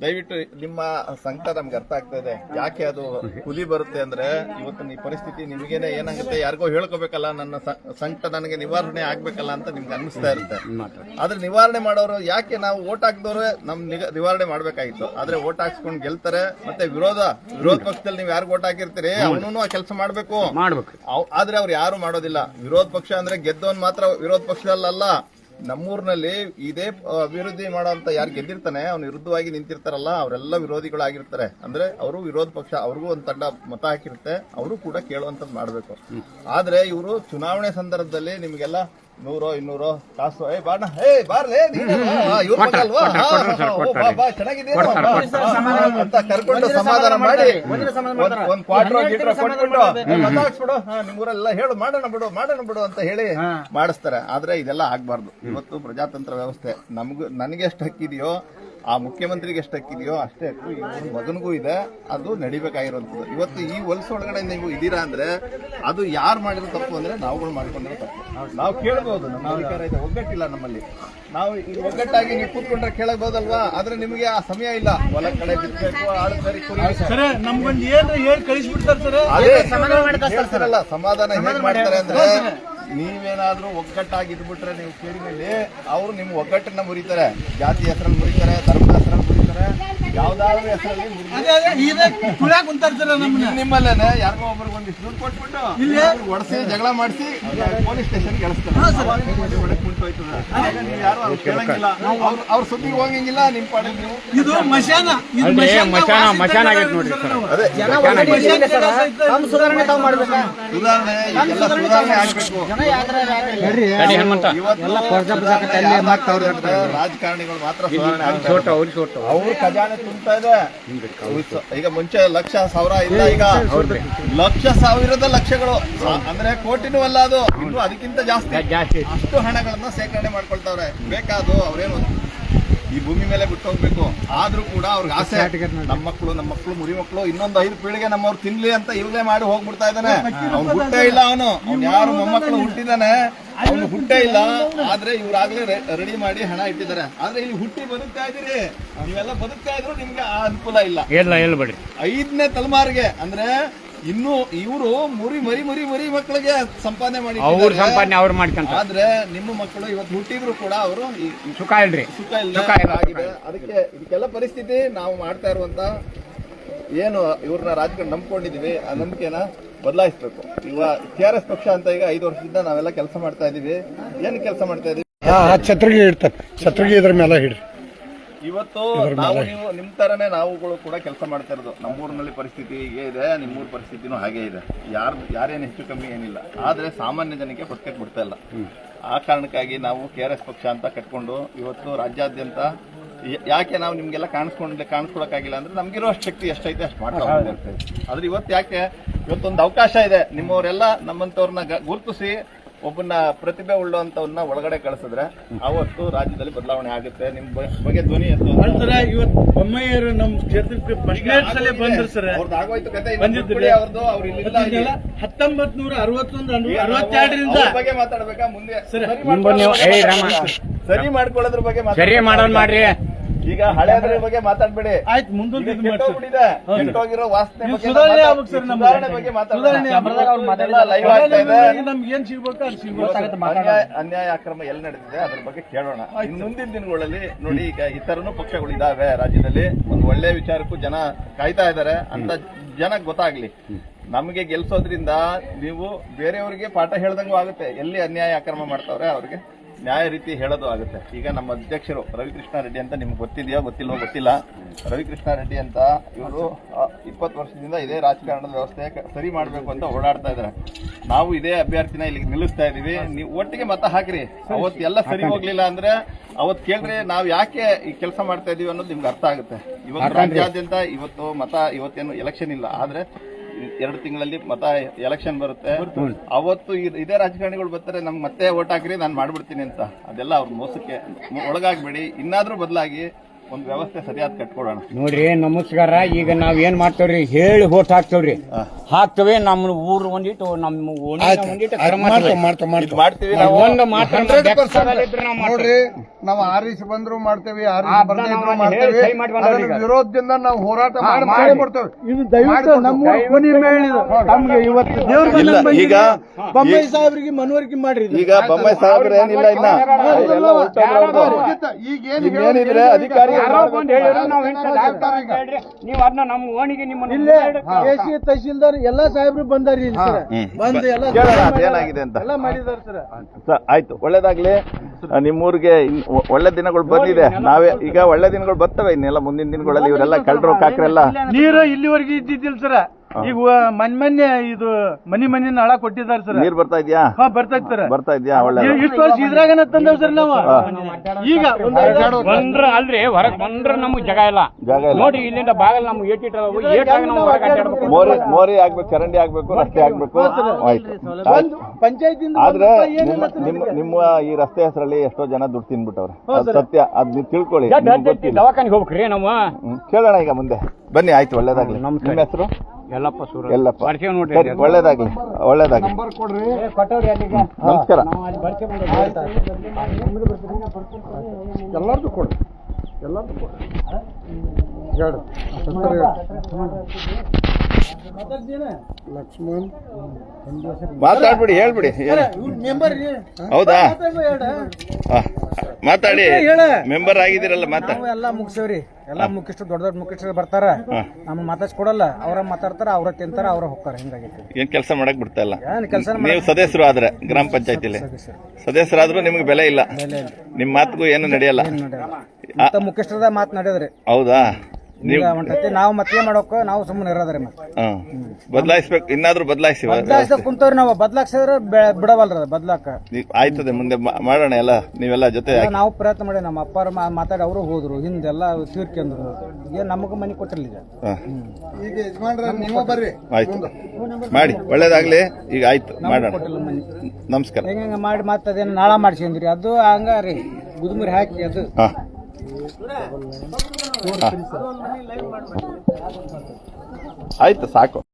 ದಯವಿಟ್ಟು ನಿಮ್ಮ ಸಂಕಟ ನಮ್ಗೆ ಅರ್ಥ ಆಗ್ತಾ ಇದೆ. ಯಾಕೆ ಅದು ಹುಲಿ ಬರುತ್ತೆ ಅಂದ್ರೆ ಇವತ್ತಿನ ಈ ಪರಿಸ್ಥಿತಿ ನಿಮಗೇನೆ ಏನಾಗುತ್ತೆ? ಯಾರಿಗೋ ಹೇಳ್ಕೋಬೇಕಲ್ಲ ನನ್ನ ಸಂಕಟ ನನಗೆ ನಿವಾರಣೆ ಆಗ್ಬೇಕಲ್ಲ ಅಂತ ನಿಮ್ಗೆ ಅನಿಸ್ತಾ ಇರುತ್ತೆ. ಆದ್ರೆ ನಿವಾರಣೆ ಮಾಡೋರು ಯಾಕೆ ನಾವು ಓಟ್ ಹಾಕಿದವ್ರೆ ನಮ್ ನಿಗ- ನಿವಾರಣೆ ಮಾಡ್ಬೇಕಾಗಿತ್ತು. ಆದ್ರೆ ಓಟ್ ಹಾಕ್ಸ್ಕೊಂಡು ಗೆಲ್ತಾರೆ ಮತ್ತೆ ವಿರೋಧ ವಿರೋಧ ಪಕ್ಷದಲ್ಲಿ ನೀವು ಯಾರು ಓಟ್ ಹಾಕಿರ್ತೀರಿ? ಅವನು ಆ ಕೆಲಸ ಮಾಡ್ಬೇಕು. ಮಾಡ್ಬೇಕು. ಆದ್ರೆ ಅವ್ರು ಯಾರು ಮಾಡೋದಿಲ್ಲ. ವಿರೋಧ ಪಕ್ಷ ಅಂದ್ರೆ ಗೆದ್ದವನ್ ಮಾತ್ರ ವಿರೋಧ ಪಕ್ಷದಲ್ಲ ನಮ್ಮೂರಿನಲ್ಲಿ ಇದೇ ಅಭಿವೃದ್ಧಿ ಮಾಡೋಂತ ಯಾರು ಗೆದ್ದಿರ್ತಾನೆ ಅವ್ನು ವಿರುದ್ಧವಾಗಿ ನಿಂತಿರ್ತಾರಲ್ಲ ಅವರೆಲ್ಲ ವಿರೋಧಿಗಳಾಗಿರ್ತಾರೆ. ಅಂದ್ರೆ ಅವರು ವಿರೋಧ ಪಕ್ಷ ಅವ್ರಿಗೂ ಒಂದು ತಂಡ ಮತ ಹಾಕಿರುತ್ತೆ ಅವರು ಕೂಡ ಕೇಳುವಂತದ್ದು ಮಾಡಬೇಕು. ಆದ್ರೆ ಇವರು ಚುನಾವಣೆ ಸಂದರ್ಭದಲ್ಲಿ ನಿಮ್ಗೆಲ್ಲ ನೂರೋ ಇನ್ನೂರೋ ಕಾಸು ಏ ಬಾಣ. ಏ ಬಾರ್ಲೇ ನೀನು ಬಾ, ಬಾ, ಇವ್ರ್ ಅಲ್ವಾ? ಅಂತ ಕರ್ಕೊಂಡು ಸಮಾಧಾನ ಮಾಡಿ. ಒಂದ್- ಕ್ವಾರ್ಟರ್ ಗೀಟ್ರ್ ಕೊಟ್ಬಿಟ್ಟು ಮಾತಾಡ್ಸ್ಬಿಡು ನಿಮ್ಮೂರೆಲ್ಲ ಹೇಳು. ಮಾಡೋಣ ಬಿಡು ಮಾಡೋಣ ಬಿಡು ಅಂತ ಹೇಳಿ ಮಾಡಿಸ್ತಾರೆ. ಆದ್ರೆ ಇದೆಲ್ಲ ಆಗ್ಬಾರ್ದು. ಇವತ್ತು ಪ್ರಜಾತಂತ್ರ ವ್ಯವಸ್ಥೆ. ನಮ್ಗೂ ನನ್ಗೆ ಎಷ್ಟು ಹಕ್ಕಿದೆಯೋ ಆ ಮುಖ್ಯಮಂತ್ರಿಗೆ ಎಷ್ಟು ಹಕ್ಕಿದೆಯೋ ಅಷ್ಟೇ ಹಕ್ಕು ಈ ಮಗನಿಗೂ ಇದೆ ಅದು ನಡಿಬೇಕಾಗಿರುವಂಥದ್ದು. ಇವತ್ತು ಈ ಹೊಲಸು ಒಳಗಡೆ ನೀವು ಇದ್ದೀರಾ ಅಂದ್ರೆ ಅದು ಯಾರು ಮಾಡಿರೋ ತಪ್ಪು ಅಂದ್ರೆ ನಾವುಗಳು ಮಾಡ್ಕೊಂಡಿರೋ ತಪ್ಪು. ನಾವು ಕೇಳ್ಬೋದು ನಮ್ಮ ಅಧಿಕಾರ ಇದೆ ಒಗ್ಗಟ್ಟಿಲ್ಲ ನಮ್ಮಲ್ಲಿ. ನಾವು ಈ ಒಗ್ಗಟ್ಟಾಗಿ ನೀವು ಕೂತ್ಕೊಂಡ್ರೆ ಕೇಳಬಹುದಲ್ವಾ? ಆದ್ರೆ ನಿಮಗೆ ಆ ಸಮಯ ಇಲ್ಲ. ಹೊಲ ಕಡೆ ಬಿತ್ತಬೇಕು ಆಳು ಸರಿ ನಮ್ಗೊಂದ್ ಏನ್ರ ಹೇಳಿ ಕಳಿಸ್ಬಿಡ್ತಾರ ಸರ್. ಅದೇ ಹೇಳ್ತಾರಲ್ಲ ಸಮಾಧಾನ ಹೇಗೆ ಮಾಡ್ತಾರೆ ಅಂದ್ರೆ ನೀವೇನಾದ್ರೂ ಒಗ್ಗಟ್ಟಾಗಿ ಇದ್ಬಿಟ್ರೆ ನೀವು ಮೇಲೆ ಅವರು ನಿಮ್ಮ ಒಗ್ಗಟ್ಟನ್ನ ಮುರಿತಾರೆ. ಜಾತಿ ಹೆಸರಲ್ಲಿ ಮುರಿತಾರೆ ಧರ್ಮದ ನಿಮ್ಮಲ್ಲೇನೆ ಯಾರಿಗೋ ಒಬ್ರಿಗೆ ಒಂದಿಷ್ಟು ದುಡ್ಡು ಕೊಟ್ಬಿಟ್ಟು ಇಲ್ಲಿ? ಒಡಿಸಿ ಜಗಳ ಮಾಡಿಸಿ ಪೊಲೀಸ್ ಸ್ಟೇಷನ್ ಕಳಿಸ್ತಾರೆ ಒಳಗೆ ಕುಂಟೋಯ್ತದೆ ಆಗ ನೀವು ಯಾರು ಅವ್ರು ಕೇಳಂಗಿಲ್ಲ. ಅವ್ರು ಅವ್ರ ಸುದ್ದಿಗೆ ಹೋಗಂಗಿಲ್ಲ ನಿಮ್ಮ ಪಾಡಿಗೆ ನೀವು ಇದು ಮಶಾನ. ಇದು ಮಶಾನ ಆಗೈತೆ ನೋಡ್ರಿ ಸುಧಾರಣೆ ತಾವು ಮಾಡ್ಬೇಕಾ? ಸುಧಾರಣೆ ಈಗೆಲ್ಲ ಸುಧಾರಣೆ ಆಗ್ಬೇಕು. ರಾಜಕಾರಣಿಗಳು ಮಾತ್ರ ಸುಧಾರಣೆ ಚೋಟ ಅವ್ರ ಖಜಾನೆ ತುಂಬ್ತಾ ಇದೆ. ಈಗ ಮುಂಚೆ ಲಕ್ಷ ಸಾವಿರ ಇಲ್ಲ ಈಗ ಲಕ್ಷ ಸಾವಿರದ ಲಕ್ಷಗಳು. ಅಂದ್ರೆ ಕೋಟಿನೂ ಅಲ್ಲ ಅದು. ಇನ್ನು ಅದಕ್ಕಿಂತ ಜಾಸ್ತಿ. ಅಷ್ಟು ಹಣಗಳನ್ನ ಸೇಕರಣೆ ಮಾಡ್ಕೊಳ್ತಾವ್ರೆ. ಬೇಕಾದು ಅವ್ರೇನು ಈ ಭೂಮಿ ಮೇಲೆ ಬಿಟ್ಟು ಹೋಗ್ಬೇಕು ಆದ್ರೂ ಕೂಡ ಅವ್ರಿಗೆ ಆಸೆ. ನಮ್ಮ ಮಕ್ಕಳು ನಮ್ಮ ಮಕ್ಕಳು ಮುರಿ ಮಕ್ಕಳು ಇನ್ನೊಂದು ಐದು ಪೀಳಿಗೆ ನಮ್ಮವ್ರು ತಿನ್ಲಿ ಅಂತ ಇವ್ಲೇ ಮಾಡಿ ಹೋಗ್ಬಿಡ್ತಾ ಇದ್ದಾನೆ. ಅವ್ನು ಹುಟ್ಟೇ ಇಲ್ಲ ಅವನು. ಅವ್ನು ಯಾರು ಮೊಮ್ಮಕ್ಕಳು ಹುಟ್ಟಿದಾನೆ. ಅವನು ಹುಟ್ಟೇ ಇಲ್ಲ. ಆದ್ರೆ ಇವ್ರಾಗ್ಲೇ ರೆಡಿ ಮಾಡಿ ಹಣ ಇಟ್ಟಿದ್ದಾರೆ. ಆದ್ರೆ ಇಲ್ಲಿ ಹುಟ್ಟಿ ಬದುಕ್ತಾ ಇದೀರಿ ನೀವೆಲ್ಲ ಬದುಕ್ತಾ ಇದ್ರು ನಿಮ್ಗೆ ಆ ಅನುಕೂಲ ಇಲ್ಲ. ಹೇಳ್ಬೇಡಿ ಇಲ್ಲ ಐದನೇ ತಲೆಮಾರಿಗೆ ಅಂದ್ರೆ ಇನ್ನು ಇವರು ಮುರಿ ಮರಿ ಮರಿ ಮರಿ ಮಕ್ಕಳಿಗೆ ಸಂಪಾದನೆ ಮಾಡಿ ಅವ್ರ. ಸಂಪಾದನೆ ಅವ್ರು ಮಾಡ್ಕೊಂತ. ಆದ್ರೆ ನಿಮ್ಮ ಮಕ್ಕಳು ಇವತ್ತು ಹುಟ್ಟಿದ್ರು ಕೂಡ ಅವರು ಸುಖ ಇಲ್ರಿ. ಸುಖ ಇಲ್ಲ ಸುಖ ಇಲ್ಲ, ಆಗಿದೆ. ಅದಕ್ಕೆ ಇದಕ್ಕೆಲ್ಲ ಪರಿಸ್ಥಿತಿ ನಾವು ಮಾಡ್ತಾ ಇರುವಂತ ಏನು ಇವ್ರನ್ನ ರಾಜಕಾರಣ ನಂಬ್ಕೊಂಡಿದೀವಿ ಆ ನಂಬಿಕೆನ ಬದಲಾಯಿಸ್ಬೇಕು. ಈಗ ಟಿ ಆರ್ ಎಸ್ ಪಕ್ಷ ಅಂತ ಈಗ ಐದು ವರ್ಷದಿಂದ ನಾವೆಲ್ಲ ಕೆಲಸ ಮಾಡ್ತಾ ಇದೀವಿ. ಏನು ಕೆಲಸ ಮಾಡ್ತಾ ಇದೀವಿ? ಛತ್ರಿಗೆ ಇಡ್ತಾರೆ ಛತ್ರಿಗೆ ಇದ್ರ ಮೇಲೆ ಹಿಡ್ರಿ. ಇವತ್ತು ನಾವು ನೀವು ನಿಮ್ ತರನೇ ನಾವುಗಳು ಕೂಡ ಕೆಲಸ ಮಾಡ್ತಾ ಇರೋದು. ನಮ್ಮೂರಿನಲ್ಲಿ ಪರಿಸ್ಥಿತಿ ಹೀಗೆ ಇದೆ ನಿಮ್ಮೂರ ಪರಿಸ್ಥಿತಿನೂ ಹಾಗೆ ಇದೆ. ಯಾರು ಯಾರೇನು ಹೆಚ್ಚು ಕಮ್ಮಿ ಏನಿಲ್ಲ. ಆದ್ರೆ ಸಾಮಾನ್ಯ ಜನಕ್ಕೆ ಪಕ್ಕಕ್ಕೆ ಬಿಡ್ತಾ ಇಲ್ಲ. ಆ ಕಾರಣಕ್ಕಾಗಿ ನಾವು ಕೆ ಆರ್ ಎಸ್ ಪಕ್ಷ ಅಂತ ಕಟ್ಕೊಂಡು ಇವತ್ತು ರಾಜ್ಯಾದ್ಯಂತ ಯಾಕೆ ನಾವು ನಿಮ್ಗೆಲ್ಲ ಕಾಣಿಸ್ಕೊಂಡ್ ಕಾಣಿಸ್ಕೊಳಕ್ಕಾಗಿಲ್ಲ ಅಂದ್ರೆ ನಮ್ಗಿರೋ ಅಷ್ಟು ಶಕ್ತಿ ಎಷ್ಟೈತೆ ಅಷ್ಟು ಮಾಡ್ತಾ ಇರ್ತೇವೆ ಆದ್ರೆ ಇವತ್ತು ಯಾಕೆ? ಇವತ್ತೊಂದು ಅವಕಾಶ ಇದೆ. ನಿಮ್ಮವರೆಲ್ಲ ನಮ್ಮಂತವ್ರನ್ನ ಗ- ಗುರುತಿಸಿ ಒಬ್ಬನ ಪ್ರತಿಭೆ ಉಳ್ಳಂತವನ್ನ ಒಳಗಡೆ ಕಳಿಸಿದ್ರೆ ಅವತ್ತು ರಾಜ್ಯದಲ್ಲಿ ಬದಲಾವಣೆ ಆಗುತ್ತೆ. ನಿಮ್ ಬಗ್ಗೆ ಧ್ವನಿ ಎತ್ತು ಸರ ಇವತ್ತು ಬೊಮ್ಮಾಯಿಯವರು ನಮ್ಮ ಕ್ಷೇತ್ರಕ್ಕೆ ಫಸ್ಟ್ನೇ ಸಲ ಬಂದ್ರು ಸರ್. ಅವ್ರದ್ದು ಆಗೋಯ್ತು ಕತೆ ಬಂದಿದ್ರಿ. ಅವ್ರದ್ದು ಅವ್ರು ಇಲ್ಲಿ. ಹತ್ತೊಂಬತ್ ನೂರ ಅರವತ್ತೊಂದು ಅರವತ್ತೆರಡರಿಂದ. ಬಗ್ಗೆ ಮಾತಾಡ್ಬೇಕಾ? ಮುಂದೆ ಸರಿ. ನಿಂಬು ನೀವು ಏ ರಾಮ. ಸರಿ ಮಾಡ್ಕೊಳ್ಳೋದ್ರ ಬಗ್ಗೆ. ಸರಿ ಮಾಡೋದ್ ಮಾಡ್ರಿ. ಈಗ ಹಳೆ ಬಗ್ಗೆ ಮಾತಾಡ್ಬೇಡಿ. ಆಯ್ತು ಮುಂದೊಂದು ಈಗ ಇದು ಮಾಡಿ ಸರ್. ಕೆಟ್ಟೋಗ್ಬಿಟ್ಟಿದೆ ಕೆಟ್ಟೋಗಿರೋ ವಾಸನೆ ಬಗ್ಗೆ ಸುಧಾರಣೆ ಮಾತಾಡ್- ಆಗ್ಬೇಕು ಸರ್ ಸುಧಾರಣೆ ಬಗ್ಗೆ ಸುಧಾರಣೆ ಮಾತಾಡೋಣ ಲೈವ್ ಆಗ್ತಾ ಇದೆ ನಮ್ಗೆ ಏನ್ ಸಿಗ್ಬೇಕು ಅದು ಸಿಗ್ಬೇಕು. ಇವತ್ತು ಅನ್ಯಾಯ ಅಕ್ರಮ ಎಲ್ಲಿ ನಡೆದಿದೆ ಅದ್ರ ಬಗ್ಗೆ ಕೇಳೋಣ. ಇನ್ನು ಮುಂದಿನ ದಿನಗಳಲ್ಲಿ ನೋಡಿ ಈಗ ಇತರನು ತರನು ಪಕ್ಷಗಳು ಇದಾವೆ ರಾಜ್ಯದಲ್ಲಿ. ಒಂದು ಒಳ್ಳೆ ವಿಚಾರಕ್ಕೂ ಜನ ಕಾಯ್ತಾ ಇದ್ದಾರೆ. ಅಂತ ಜನ ಗೊತ್ತಾಗ್ಲಿ. ನಮಗೆ ಗೆಲ್ಸೋದ್ರಿಂದ ನೀವು ಬೇರೆಯವರಿಗೆ ಪಾಠ ಹೇಳ್ದಂಗೂ ಆಗುತ್ತೆ. ಎಲ್ಲಿ ಅನ್ಯಾಯ ಅಕ್ರಮ ಮಾಡ್ತಾವ್ರೆ ಅವ್ರಿಗೆ? ನ್ಯಾಯ ರೀತಿ ಹೇಳೋದು ಆಗುತ್ತೆ. ಈಗ ನಮ್ಮ ಅಧ್ಯಕ್ಷರು ರವಿಕೃಷ್ಣ ರೆಡ್ಡಿ ಅಂತ ನಿಮ್ಗೆ ಗೊತ್ತಿದೆಯೋ ಗೊತ್ತಿಲ್ಲ ಗೊತ್ತಿಲ್ಲ. ರವಿಕೃಷ್ಣ ರೆಡ್ಡಿ ಅಂತ ಇವರು ಇಪ್ಪತ್ತು ವರ್ಷದಿಂದ ಇದೇ ರಾಜಕಾರಣದ ವ್ಯವಸ್ಥೆ ಸರಿ ಮಾಡಬೇಕು ಅಂತ ಓಡಾಡ್ತಾ ಇದ್ದಾರೆ. ನಾವು ಇದೇ ಅಭ್ಯರ್ಥಿನ ಇಲ್ಲಿಗೆ ನಿಲ್ಲಿಸ್ತಾ ಇದ್ದೀವಿ. ನೀವು ಒಟ್ಟಿಗೆ ಮತ ಹಾಕ್ರಿ. ಅವತ್ತು ಎಲ್ಲ ಸರಿ ಹೋಗ್ಲಿಲ್ಲ ಅಂದ್ರೆ ಅವತ್ತು ಕೇಳ್ರಿ ನಾವು ಯಾಕೆ ಈ ಕೆಲಸ ಮಾಡ್ತಾ ಇದೀವಿ ಅನ್ನೋದು ನಿಮ್ಗೆ ಅರ್ಥ ಆಗುತ್ತೆ. ಇವತ್ತು ರಾಜ್ಯಾದ್ಯಂತ ಇವತ್ತು ಮತ ಇವತ್ತೇನು ಎಲೆಕ್ಷನ್ ಇಲ್ಲ. ಆದ್ರೆ ಎರಡು ತಿಂಗಳಲ್ಲಿ ಮತ ಎಲೆಕ್ಷನ್ ಬರುತ್ತೆ. ಅವತ್ತು ಇದ್- ರಾಜಕಾರಣಿಗಳು ಬರ್ತಾರೆ ನಮ್ಗೆ ಮತ್ತೆ ಓಟ್ ಹಾಕ್ರಿ ನಾನು ಮಾಡ್ಬಿಡ್ತೀನಿ ಅಂತ. ಅದೆಲ್ಲ ಅವ್ರ ಮೋಸಕ್ಕೆ ಒಳಗಾಗ್ಬೇಡಿ. ಇನ್ನಾದ್ರೂ ಬದಲಾಗಿ ಒಂದು ವ್ಯವಸ್ಥೆ ಸರಿಯಾದ ಕಟ್ಕೊಡೋಣ. ನೋಡ್ರಿ ನಮಸ್ಕಾರ. ಈಗ ನಾವ್ ಏನ್ ಮಾಡ್ತೇವ್ರಿ? ಹೇಳಿ ಹೋಟ್ ಹಾಕ್ತೇವ್ರಿ. ಹಾಕ್ತೇವೆ ನಮ್ಮ ಊರ್ ಒಂದಿಟ್ಟು ನಮ್ಮ ಒಂದಿಟ್ಟು ಕ್ರಮ ಮಾಡ್ತಾವ ತಗೊಳ್ಳಿ. ಮಾಡ್ತಾವ ಮಾಡ್ತಾವ. ಮಾಡ್ತೀವಿ ನಾವು ಒಂದು ಮಾತ್ರ ನಮ್ಮ 100% ಬೆಕ್ಕದಲ್ಲಿದ್ರೆ ನಾವು ನೋಡ್ರಿ ನಾವು ಆರಿಸಿ ಬಂದ್ರು ಮಾಡ್ತೇವಿ ಆರಿಸಿ ಆ, ಬರ್ದೇ ಇದ್ರು ನಾವು ಮಾಡ್ತೇವೆ. ಹೇಳಿ ಸಹಿ ಮಾಡಿ ಬಂದವ್ರು ಅದ್ರ ಈಗ. ವಿರೋಧದಿಂದ ನಾವು ಹೋರಾಟ ಮಾಡಿ ಮಾಡಿ. ಮಾಡಿ ಬರ್ತೇವೆ ಇದು ದಯವಿಟ್ಟು ನಮ್ಮ ಕೊನಿ ಮೇಳಿದು ತಮ್ಗೆ ಇವತ್ತು ದೇವ್ರ ಬಂದಂಗ್ ಈಗ. ಬೊಮ್ಮಾಯಿ ಸಾಹೇಬ್ರಿಗೆ ಮನವರಿಕೆ ಮಾಡ್ರಿ ಇದು. ಈಗ ಬೊಮ್ಮಾಯಿ ಸಾಹೇಬ್ರ ಏನಿಲ್ಲ ಇನ್ನ. ಅವರೆಲ್ಲ ಹೊರಟೋದ್ರು ಅವ್ರದ್ದು. ಈಗ ಏನ್ ಇನ್ನೇನಿದ್ರೆ ಅಧಿಕಾರಿಗಳು ಯಾರೋ ಬಂದ್ ಹೇಳಿದ್ರು ನಾವು ಇಂಥ ಮಾಡ್ಬೇಕು. ಡಾಕ್ಟರ್ ಅಂತ ಹೇಳ್ರಿ. ನೀವು ಅದನ್ನ ನಮ್ಮ ಓಣಿಗೆ ನಿಮ್ಮನ್ನ ಇಲ್ಲೇ ಎಸಿ ತಹಶೀಲ್ದಾರ್ ಎಲ್ಲಾ ಸಾಹೇಬ್ರು ಬಂದಾರಿ ಇಲ್ಲಿ ಸರ್. ಬಂದು ಎಲ್ಲ ಕೇಳೋಣ ಅದೇನಾಗಿದೆ ಅಂತ. ಎಲ್ಲ ಮಾಡಿದಾರ ಸರ್. ಸ- ಆಯ್ತು ಒಳ್ಳೇದಾಗ್ಲಿ. ಆ, ನಿಮ್ಮೂರಿಗೆ ಇನ್- ಒ- ಒಳ್ಳೆ ದಿನಗಳು ಬಂದಿದೆ. ನಾವೇ ಈಗ ಒಳ್ಳೆ ದಿನಗಳು ಬರ್ತವೆ ಇನ್ನೆಲ್ಲ ಮುಂದಿನ ದಿನಗಳಲ್ಲಿ ಇವರೆಲ್ಲ ಕಳ್ಳರು ಕಾಕ್ರೆಲ್ಲ ನೀರು ಇಲ್ಲಿವರೆಗೆ ಇದ್ದಿದ್ದಿಲ್ಲ ಸರ್. ಈಗ ಮನ್ ಮೊನ್ನೆ ಇದು ಮನಿ ಮನಿ ನಳ ಕೊಟ್ಟಿದ್ದಾರೆ ಸರ್. ನೀರ್ ಬರ್ತಾ ಇದ್ಯಾ? ಹಾ ಬರ್ತೈತಿ ಸರ್. ಬರ್ತಾ ಇದ್ಯಾ? ಒಳ್ಳೆ ಇಷ್ಟು ವರ್ಷ ಇದ್ರಾಗನ ತಂದೇವ್ ಸರ್ ನಾವು? ಈಗ ಬಂದ್ರ ಅಲ್ರಿ ಹೊರಗ್ ಬಂದ್ರ ನಮಗ್ ಜಾಗ ಇಲ್ಲ. ನೋಡಿ ಇಲ್ಲ. ನೋಡಿ ಇಲ್ಲಿಂದ ಬಾಗಲ್ ನಮ್ಗೆ ಏಟ್ ಮೋರಿ ಮೋರಿ ಆಗ್ಬೇಕು ಚರಂಡಿ ಆಗ್ಬೇಕು ರಸ್ತೆ ಆಗ್ಬೇಕು. ಆಯ್ತು. ಪಂಚಾಯತ್ ಆದ್ರೆ ನಿಮ್ಮ ಈ ರಸ್ತೆ ಹೆಸರಲ್ಲಿ ಎಷ್ಟೋ ಜನ ದುಡ್ಡು ತಿನ್ಬಿಟ್ಟವ್ರೆ. ಸತ್ಯ. ಅದ್ ನೀವು ತಿಳ್ಕೊಳ್ಳಿ ದವಾಖಾನಿಗೆ ಹೋಗ್ಬೇಕ್ರಿ ನಮ್ಮ. ಕೇಳೋಣ ಈಗ ಮುಂದೆ. ಬನ್ನಿ ಆಯ್ತು ಒಳ್ಳೇದಾಗ್ಲಿ. ನಿಮ್ಮ ಹೆಸರು? ಎಲ್ಲಪ್ಪ ಸೂರ ಎಲ್ಲಪ್ಪ ಸರಿ ಒಳ್ಳೇದಾಗ್ಲಿ ಒಳ್ಳೇದಾಗ್ಲಿ. ನಮಸ್ಕಾರ. ಎಲ್ಲಾರ್ದು ಕೊಡ್ರಿ. ಎಲ್ಲಾರ್ದು ಕೊಡ್ರಿ. ಹೇಳು. ಲಕ್ಷ್ಮಣ್. ಮಾತಾಡ್ಬಿಡಿ ಹೇಳ್ಬಿಡಿ. ಹೌದಾ? ಮಾತಾಡಿ. ಮೆಂಬರ್ ಆಗಿದ್ದೀರಲ್ಲ ಮಾತಾಡಿ ಎಲ್ಲ ಮುಗಿಸೇವ್ರಿ. ಎಲ್ಲ ಮುಖ್ಯಸ್ಥರು ದೊಡ್ಡ ದೊಡ್ಡ ಮುಖ್ಯಸ್ಥರು ಬರ್ತಾರ. ನಮ್ಗೆ ಮಾತಾಡ್ಸ್ಕೊಡಲ್ಲ. ಅವ್ರ ಮಾತಾಡ್ತಾರ ಅವ್ರ ತಿಂತಾರ ಅವ್ರ ಹೋಗ್ತಾರ. ಹಿಂಗಾಗೈತಿ. ಏನ್ ಕೆಲಸ ಮಾಡಕ್ ಬಿಡ್ತಾ ಇಲ್ಲ. ಏನ್ ಕೆಲಸ ನೀವು ಸದಸ್ಯರು ಆದ್ರೆ ಗ್ರಾಮ ಪಂಚಾಯತಿಲಿ. ಸದಸ್ಯರಾದ್ರೂ ನಿಮ್ಗೆ ಬೆಲೆ ಇಲ್ಲ. ನಿಮ್ ಮಾತಿಗೂ ಏನು ನಡೆಯಲ್ಲ. ಮುಖ್ಯಸ್ಥರದ ಮಾತ್ ನಡೆದ್ರಿ. ಹೌದಾ? ನೀವು ಹೊಂಟೈತಿ ನಾವು ಮತ್ತೆ ಮಾಡೋಕ ನಾವು ಸುಮ್ಮನೆ ಇರೋದ್ರಿ ಮತ್ತೆ ಬದಲಾಯಿಸ್ಬೇಕು ಇನ್ನಾದ್ರೂ ಬದಲಾಯಿಸಿ ಬದ್ಲಾಯಿಸ್ದ ಕುಂತವ್ರಿ ನಾವು ಬದ್ಲಾಕ್ಸಿದ್ರ ಬೆ- ಬಿಡವಲ್ರ ಬದ್ಲಾಕ. ಆಯ್ತದೆ ಮುಂದೆ ಮಾ- ಮಾಡೋಣ ಎಲ್ಲ ನೀವೆಲ್ಲ ಜೊತೆ. ನಾವು ಪ್ರಯತ್ನ ಮಾಡಿ ನಮ್ಮ ಅಪ್ಪಾರ ಮಾತಾಡಿ ಅವರು ಹೋದ್ರು ಹಿಂದೆಲ್ಲ ತೀರ್ಕೊಂಡ್ರು ಈಗ ನಮಗ ಮನಿ ಕೊಟ್ಟಿರ್ಲಿ ಈಗ. ಹಾ. ಈಗ ಯಜಮಾನ್ರ ನೀವು ಬರ್ರಿ. ಆಯ್ತು. ಮಾಡಿ ಒಳ್ಳೇದಾಗ್ಲಿ ಈಗ ಆಯ್ತು ಮಾಡೋಣ. ಕೊಟ್ಟಿಲ್ಲ ಮನಿ. ನಮಸ್ಕಾರ. ಹೆಂಗ ಮಾಡಿ ಮತ್ತೆ ಅದೇನು ನಾಳ ಮಾಡ್ಸ್ಕೊಂಡ್ರಿ ಅದು ಹಂಗಾರಿ ಗುದ್ಮುರಿ ಗುದುಮರಿ ಹಾಕಿ ಅದು. ಹಾ. ಆಯ್ತು ಸಾಕು.